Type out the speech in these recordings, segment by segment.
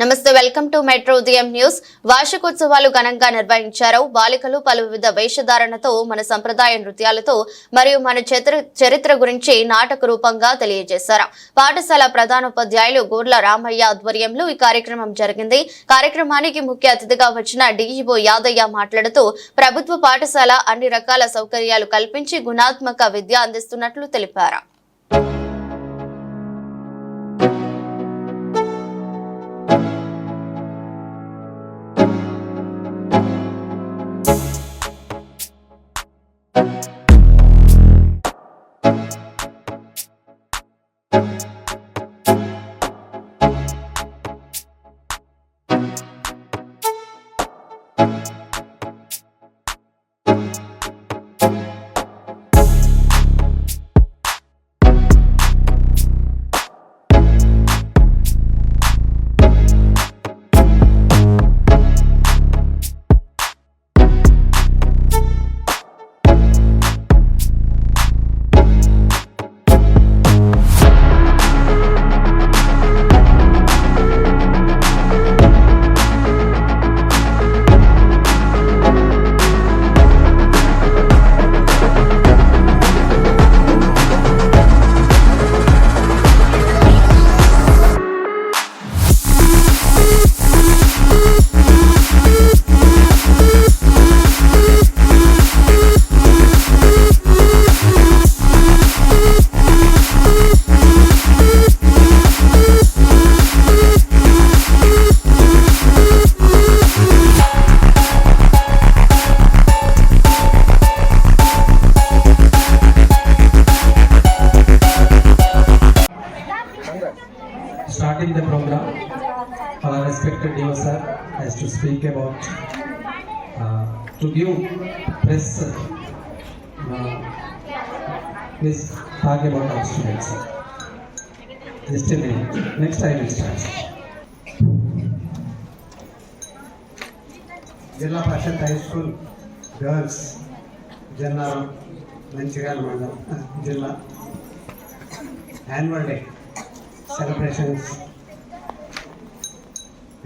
నమస్తే welcome to metro ఉదయం news. వార్షికోత్సవాలు ఘనంగా నిర్వహించారు. బాలికలు పలు వివిధ వేషధారణతో మన సంప్రదాయ నృత్యాలతో మరియు మన చరిత్ర- గురించి నాటక రూపంగా తెలియజేశారు. పాఠశాల ప్రధానోపాధ్యాయులు గోర్ల రామయ్య ఆధ్వర్యంలో ఈ కార్యక్రమం జరిగింది. కార్యక్రమానికి ముఖ్య అతిథిగా వచ్చిన డీఈఓ యాదయ్య మాట్లాడుతూ ప్రభుత్వ పాఠశాల అన్ని రకాల సౌకర్యాలు కల్పించి గుణాత్మక విద్య అందిస్తున్నట్లు తెలిపారు. uh, to give press, uh, please talk about our students. Just a minute, next time it starts. Zilla Parishad high school girls Jannaram Mancherial మండలం జిల్లా యాన్యువల్ డే సెలబ్రేషన్స్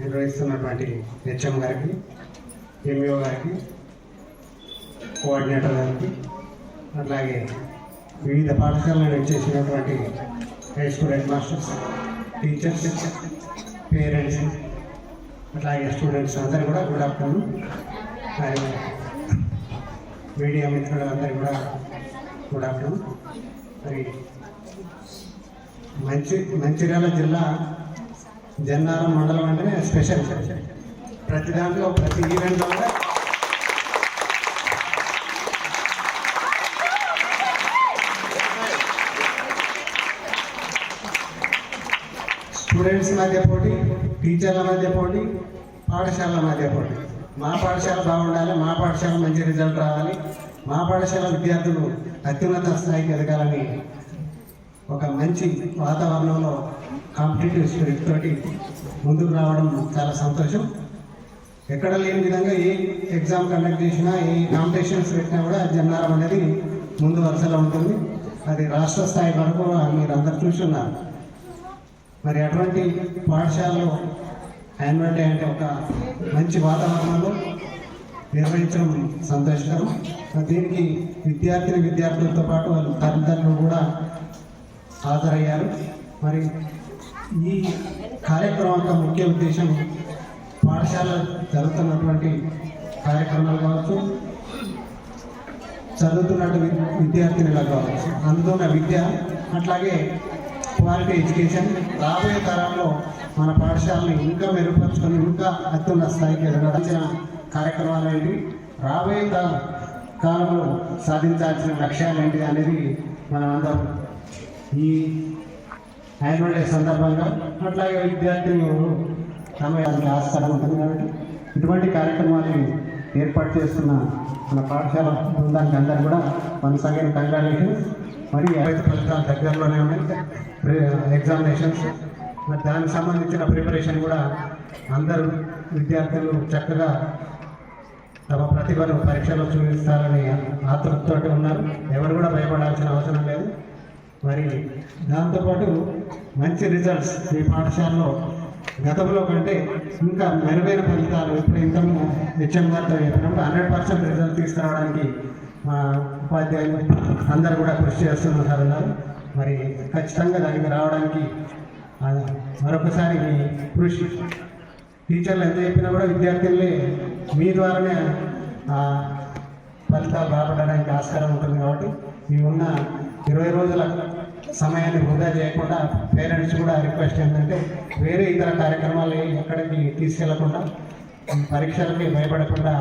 నిర్వహిస్తున్నటువంటి హెచ్ఎం గారికి ఎంఈఓ గారికి కోఆర్డినేటర్ గారికి అట్లాగే వివిధ పాఠశాలలో చేసినటువంటి high school head masters teachers parents అట్లాగే స్టూడెంట్స్ అందరు కూడా గుడ్ ఆఫ్టర్నూన్. మరి మీడియా మిత్రులందరూ కూడా గుడ్ ఆఫ్టర్నూన్. మరి మంచి మంచిర్యాల జిల్లా జన్నారం మండలం అంటేనే స్పెషల్. ప్రతి దాంట్లో ప్రతి ఈవెంట్లో కూడా స్టూడెంట్స్ మధ్య పోటీ టీచర్ల మధ్య పోటీ పాఠశాలల మధ్య పోటీ. మా పాఠశాల బాగుండాలి మా పాఠశాల మంచి రిజల్ట్ రావాలి. మా పాఠశాల విద్యార్థులు అత్యున్నత స్థాయికి ఎదగాలని ఒక మంచి వాతావరణంలో కాంపిటేటివ్ స్పిరిట్ తోటి ముందుకు రావడం చాలా సంతోషం. ఎక్కడ లేని విధంగా ఏ ఎగ్జామ్ కండక్ట్ చేసినా ఏ కాంపిటీషన్స్ పెట్టినా కూడా జన్నారం అనేది ముందు వరుసలో ఉంటుంది. అది రాష్ట్ర స్థాయి వరకు మీరు అందరు చూసి ఉన్నారు. మరి అటువంటి పాఠశాలలో యాన్యువల్ డే అంటే ఒక మంచి వాతావరణంలో నిర్వహించడం సంతోషకరం దీనికి విద్యార్థిని విద్యార్థులతో పాటు వాళ్ళ తల్లిదండ్రులు కూడా హాజరయ్యారు. మరి ఈ కార్యక్రమం యొక్క ముఖ్య ఉద్దేశం పాఠశాల జరుగుతున్నటువంటి కార్యక్రమాలు కావచ్చు చదువుతున్నట్టు వి- విద్యార్థినులకు కావచ్చు అందుతున్న విద్య అట్లాగే క్వాలిటీ ఎడ్యుకేషన్ రాబోయే తరంలో మన పాఠశాలని ఇంకా మెరుగుపరుచుకొని ఇంకా అత్యున్న స్థాయికి ఎదగడాల్సిన కార్యక్రమాలు ఏంటి రాబోయే కా- కాలంలో సాధించాల్సిన లక్ష్యాలు ఏంటి అనేది మనమందరం ఈ యాన్యువల్ డే సందర్భంగా అట్లాగే విద్యార్థులు సమయానికి ఆస్కారం ఉంటుంది కాబట్టి ఇటువంటి కార్యక్రమాన్ని ఏర్పాటు చేస్తున్న మన పాఠశాల బృందానికి అందరూ కూడా కొనసాగిన కంగ్రాచులేషన్స్ మరి ఏవైతే ఫలితాలు దగ్గరలోనే ఉన్నాయి ఎగ్జామినేషన్స్ మరి దానికి సంబంధించిన ప్రిపరేషన్ కూడా అందరూ విద్యార్థులు చక్కగా తమ ప్రతిభను పరీక్షలో చూపిస్తారని ఆతృతతోటి ఉన్నారు. ఎవరు కూడా భయపడాల్సిన అవసరం లేదు. మరి దాంతోపాటు మంచి రిజల్ట్స్ ఈ పాఠశాలలో గతంలో కంటే ఇంకా మెరుగైన ఫలితాలు ఇప్పుడు ఇంత హెచ్ఎం గారితో చెప్పినప్పుడు హండ్రెడ్ పర్సెంట్ రిజల్ట్ తీసుకురావడానికి మా ఉపాధ్యాయులు అందరూ కూడా కృషి చేస్తున్నారు సార్ అన్నారు. మరి ఖచ్చితంగా దానికి రావడానికి మరొకసారి మీ కృషి. టీచర్లు ఎంత చెప్పినా కూడా విద్యార్థులే మీ ద్వారానే ఆ ఫలితాలు రాబడడానికి ఆస్కారం ఉంటుంది కాబట్టి మీ ఉన్న ఇరవై రోజుల సమయాన్ని వృధా చేయకుండా పేరెంట్స్ కూడా రిక్వెస్ట్ ఏంటంటే వేరే ఇతర కార్యక్రమాలు ఎక్కడికి తీసుకెళ్ళకుండా పరీక్షలకి భయపడకుండా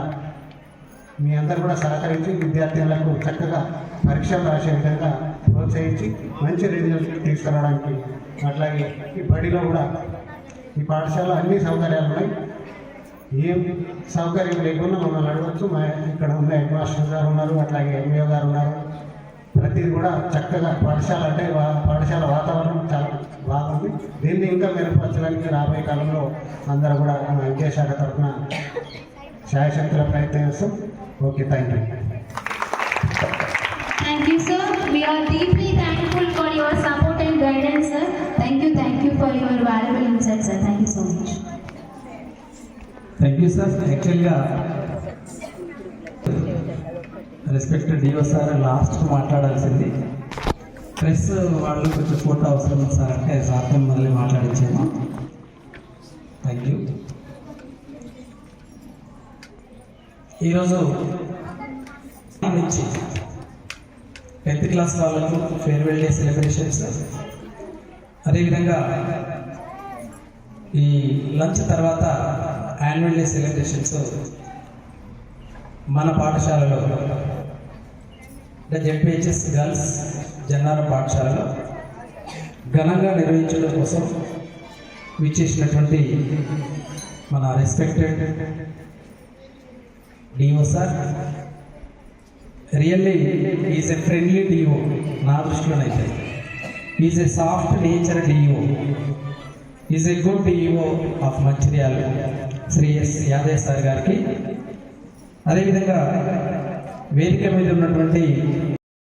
మీ అందరు కూడా సహకరించి విద్యార్థులకు చక్కగా పరీక్షలు రాసే విధంగా ప్రోత్సహించి మంచి రిజల్ట్స్ తీసుకురావడానికి అట్లాగే ఈ బడిలో కూడా ఈ పాఠశాల అన్ని సౌకర్యాలు ఉన్నాయి. ఏం సౌకర్యం లేకుండా మమ్మల్ని అడగచ్చు. మా ఇక్కడ ఉన్న హెడ్ మాస్టర్ గారు ఉన్నారు అట్లాగే ఎంఏ గారు ఉన్నారు. ప్రతిది కూడా చక్కగా పాఠశాల అంటే వా- పాఠశాల వాతావరణం చాలా బాగుంది. దీన్ని ఇంకా మెరుగుపరచడానికి రాబోయే కాలంలో అందరూ కూడా మా విద్యాశాఖ తరఫున శాయశక్తుల ప్రయత్నం చేస్తాం. Okay thank you Thank you, sir. We are deeply thankful for your support and guidance, sir. Thank you, thank you for your valuable insights, sir. Thank you so much. Thank you sir యాక్చువల్గా respected DO sir last మాట్లాడాల్సింది press వాళ్ళు కొంచెం photo అవసరం ఉంది sir అంటే సార్తో మళ్ళీ మాట్లాడించాము thank you ఈరోజు నుంచి టెన్త్ క్లాస్ వాళ్ళకు ఫేర్వెల్ డే సెలబ్రేషన్స్. అదేవిధంగా ఈ లంచ్ తర్వాత యాన్యువల్ డే సెలబ్రేషన్స్ మన పాఠశాలలో. జెడ్పిహెచ్ఎస్ గర్ల్స్ జన్నారం పాఠశాలలో ఘనంగా నిర్వహించడం కోసం విచ్చేసినటువంటి మన respected DO sir really is a friendly DO నా దృష్టిలోనైతే is a soft nature DO is a good DO of Mancherial Sri S Yadav sir గారికి. అదేవిధంగా వేదిక మీద ఉన్నటువంటి